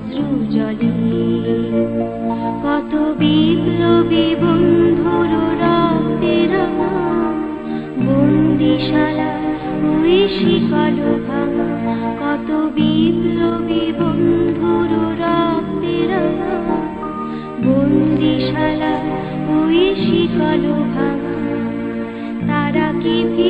অশ্রু জলে কত বিপ্লবী বন্ধুর রক্তের বন্দিশালা ওই শিকল কত বিপ্লবী বন্ধুর রক্তের বন্দিশালা ওই শিকল তারা কি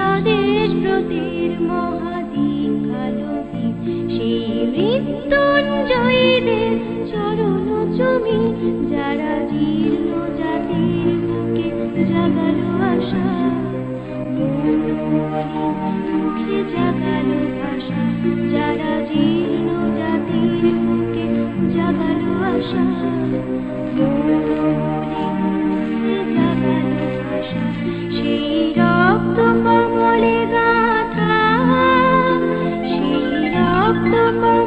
স্বদেশ ব্রতের মহাদীক্ষালোকে সেই মৃত্যুঞ্জয়ীদের চরণ চুমি, যারা জীর্ণ জাতির বুকে জাগালো আশা। মুখে জাগালো ভাষা যারা জীর্ণ জাতির বুকে জাগালো আশা। Mama.